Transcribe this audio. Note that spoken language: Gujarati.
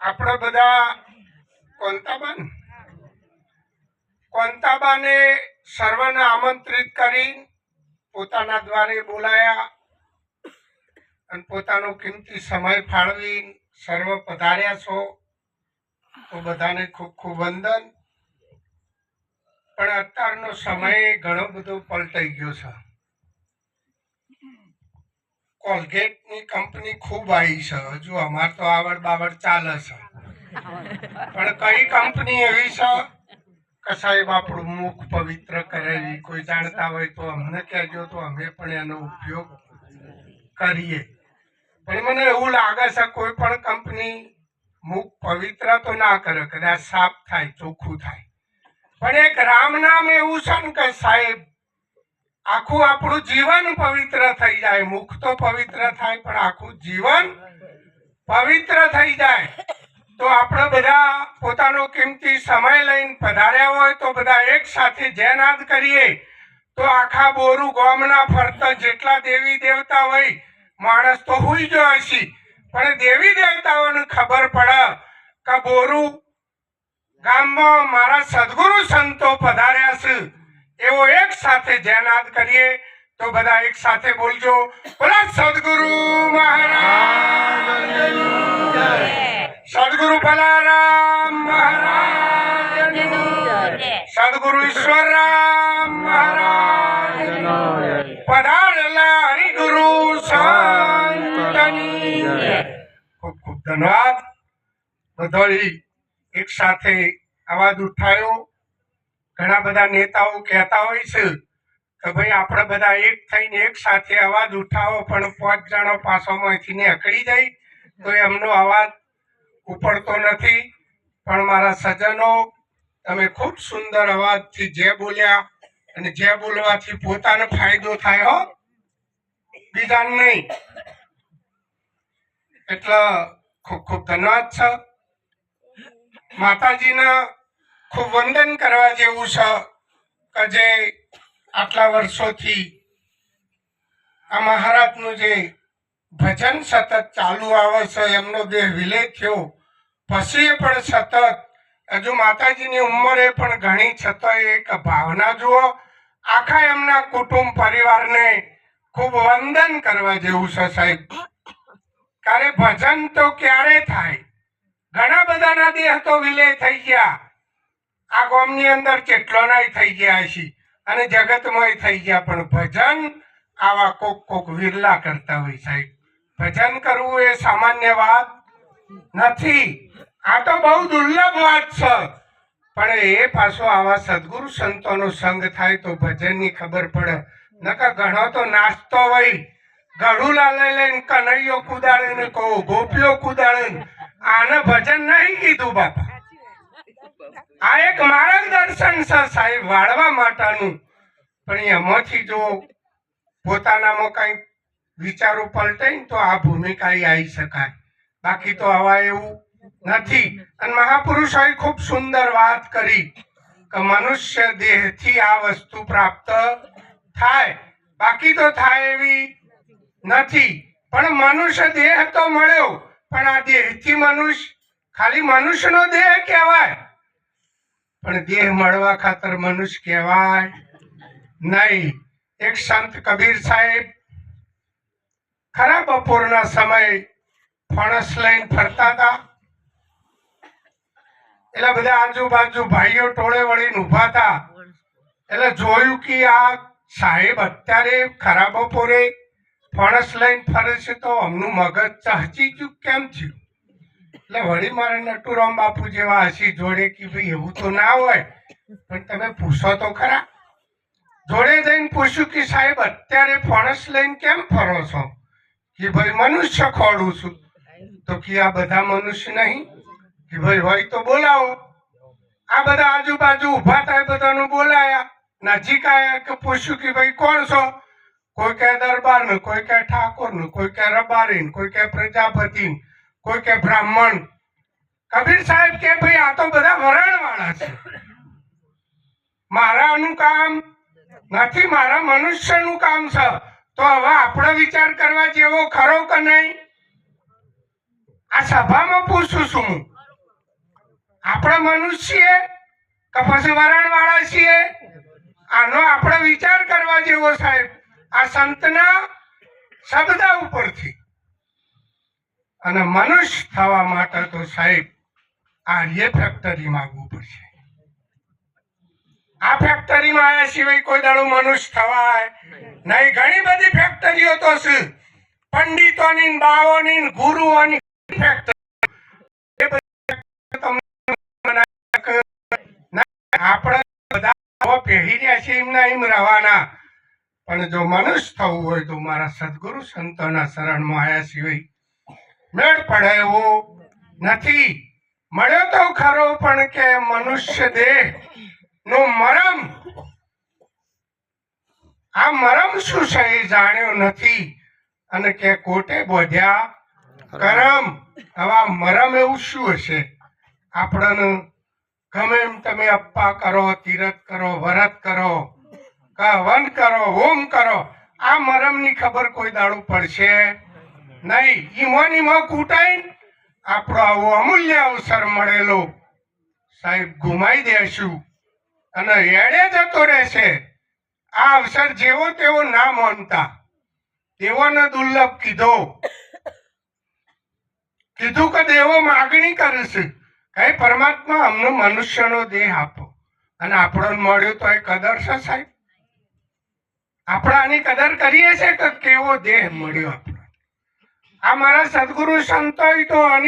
આપણે બધા કોંતાબાન? કોંતાબાને સર્વને આમંત્રિત કરી પોતાના દ્વારે બોલાયા અને પોતાનો કિંમતી સમય ફાળવી સર્વ પધાર્યા છો. તો બધાને ખૂબ ખૂબ વંદન. પણ અત્યારનો સમય ઘણો બધો પલટાઈ ગયો છે. કોલગેટની કંપની ખૂબ આવી છે. હજુ અમાર તો આવડ બાવડ ચાલે છે. પણ કઈ કંપની એવી છે? કે સાહેબ આપણું મુખ પવિત્ર કરેલી કોઈ જાણતા હોય તો અમને કહેજો તો અમે પણ એનો ઉપયોગ કરીએ. પણ મને એવું લાગે છે કોઈ પણ કંપની મુખ પવિત્ર તો ના કરે, કદાચ સાફ થાય, ચોખ્ખું થાય. પણ એક રામ નામ એવું છે ને કે સાહેબ આખું આપણું જીવન પવિત્ર થઈ જાય. મુખ તો પવિત્ર થાય, પણ આખું જીવન પવિત્ર થઈ જાય. તો આપણે બધા પોતાનો કિંમતી સમય લઈને પધાર્યા હોય તો બધા એક સાથે જયનાદ કરીએ. તો આખા બોરું ગોમના ફરતા જેટલા દેવી દેવતા હોય, માણસ તો હુઈ જો હશે. પણ દેવી દેવતાઓને ખબર પડે કે બોરું ગામમાં મારા સદગુરુ સંતો પધાર્યા છે. એવો એક સાથે જયનાદ કરીએ તો બધા એક સાથે બોલજો. બોલા સદગુરુ મહારાજ. સદગુરુ ભલારામ મહારાજ. સદગુરુ ઈશ્વરરામ મહારાજ. પધારેલા હરિગુરુ સંતની. ખૂબ ખૂબ ધન્યવાદ. બધાએ એક સાથે અવાજ ઉઠાયો. ઘણા બધા નેતાઓ કહેતા હોય છે કે ભાઈ, આપણે બધા એક થઈને એક સાથે અવાજ ઉઠાવો, પણ પાંચ જણો પાછળમાંથી ને અકળી જાય તો એમનો અવાજ ઉપડતો નથી. પણ મારા સજ્જનો, તમે ખૂબ સુંદર અવાજથી જે બોલ્યા અને જે બોલવાથી પોતાને ફાયદો થાય હો. બીજાને નહીં. એટલે ખૂબ ખૂબ ધન્યવાદ છે. માતાજીને ખૂબ વંદન કરવા જેવું છે કે જે આટલા વર્ષોથી આ મહારાજનું જે ભજન સતત ચાલુ આવે છે, એમનો દેહ વિલય થયો. પછી પણ સતત, હજુ માતાજીની ઉંમરે પણ ઘણી છતાં એક ભાવના જુઓ, આખા એમના કુટુંબ પરિવારને ખૂબ વંદન કરવા જેવું છે સાહેબ. ક્યારે ભજન તો ક્યારે થાય? ઘણા બધાના દેહ તો વિલય થઈ ગયા. આ ગોમની અંદર કેટલો નાય થઈ ગયા છે અને જગતમય થઈ ગયા, પણ ભજન આવા કોક કોક વિરલા કરતા હોય સાહેબ. ભજન કરવું એ સામાન્ય વાત નથી. આ તો બહુ દુર્લભ વાત છે. પણ એ પાછો આવા સદગુરુ સંતોનો સંગ થાય તો ભજનની ખબર પડે. નકર ઘણો તો નાસ્તો હોય. ગળુલા લઈ લઈને કનૈયો કુદાડે ને કહો, ગોપીઓ કુદાડે આને ભજન નહીં કીધું બાપા. આ એક માર્ગદર્શન છે સાહેબ, વાળવા માટેનું પણ એમાંથી જો પોતાનામાં કઈ વિચારો પલટાય ને તો આ ભૂમિકા આવી શકાય. બાકી તો આવા એવું નથી. અને મહાપુરુષોએ ખૂબ સુંદર વાત કરી કે મનુષ્ય દેહથી આ વસ્તુ પ્રાપ્ત થાય. બાકી તો થાય એવી નથી. પણ મનુષ્ય દેહ તો મળ્યો. પણ આ દેહથી મનુષ્ય, ખાલી મનુષ્યનો દેહ કહેવાય. પણ દેહ મળવા ખાતર મનુષ્ય કહેવાય નહીં. એક સંત કબીર સાહેબ ખરા બપોરના સમય ફણસ લઈને ફરતા હતા. એટલે બધા આજુબાજુ ભાઈઓ ટોળે વળીને ઊભા હતા. એટલે જોયું કે આ સાહેબ અત્યારે ખરા બપોરે ફણસ લઈને ફરે છે તો અમનું મગજ ચહચી ગયું. કેમ થયું? એટલે વળી મારે નટુરામ બાપુ જેવા હસી જોડે કે ભાઈ એવું તો ના હોય, પણ તમે પૂછો તો ખરા. જોડે જઈને પૂછ્યું કે સાહેબ, અત્યારે ફણસ લઈને કેમ ફરો છો? કે ભાઈ મનુષ્ય ખોડું છું. તો કે આ બધા મનુષ્ય નહીં. કે ભાઈ હોય તો બોલાવો. આ બધા આજુબાજુ ઊભા થાય બધાનું બોલાયા. નજીક આયા કે પૂછ્યું કે ભાઈ કોણ છો? કોઈ કે દરબાર કોઈ કે ઠાકોર કોઈ કે રબારી કોઈ કે પ્રજાપતિ કોઈ કે બ્રાહ્મણ. કબીર સાહેબ કે ભાઈ, આ તો બધા વરણ વાળા છે. મારાનું કામ નથી, મારા મનુષ્યનું કામ છે. તો હવે આપણો વિચાર કરવા જેવો ખરો કે નહીં? આ સભામાં પૂછું છું હું. આપણે મનુષ્ય કે પછી વરણ વાળા છીએ? આનો આપણે વિચાર કરવા જેવો સાહેબ. આ સંતના શબ્દ ઉપરથી. અને મનુષ્ય થવા માટે તો સાહેબ આર્ય ફેક્ટરી માંગવું પડશે આ ફેક્ટરીમાં આવ્યા સિવાય કોઈ દાડો મનુષ્ય થવાય નહીં. ઘણી બધી ફેક્ટરીઓ તો છે. પંડિતોની બાઓની ગુરુઓની આપણે બધા પહેરી રહ્યા છે એમના એમ રહેવાના પણ જો મનુષ્ય થવું હોય તો મારા સદગુરુ સંતોના શરણમાં આવ્યા સિવાય મેળ પડે એવો નથી. મળ્યો તો ખરો, પણ કે મનુષ્ય દેહ નો મરમ? આ મરમ શું છે એ જાણ્યો નથી. અને કે કોટે બોધ્યા કરમ? આવા મરમ એવું શું હશે? આપણને ગમે એમ તમે અપ્પા કરો, તીરથ કરો, વરત કરો વન કરો, હોમ કરો, આ મરમની ખબર કોઈ દાડું પડશે? નહીં ઈમો ઈમો કૂટાઈને આપણો આવો અમૂલ્ય અવસર મળેલો. સાહેબ, ગુમાઈ દેશું. અને એડે જતો રહેશે. આ અવસર જેવો તેવો ના માનતા. તેઓને દુર્લભ કીધો. કીધું કે દેવો માગણી કરશે. કઈ પરમાત્મા અમને મનુષ્યનો દેહ આપો. અને આપણો મળ્યો તો એ કદર છે સાહેબ? આપણે આની કદર કરીએ છીએ કે કેવો દેહ મળ્યો આપણો આ મારા સદગુરુ સંતોય તો આની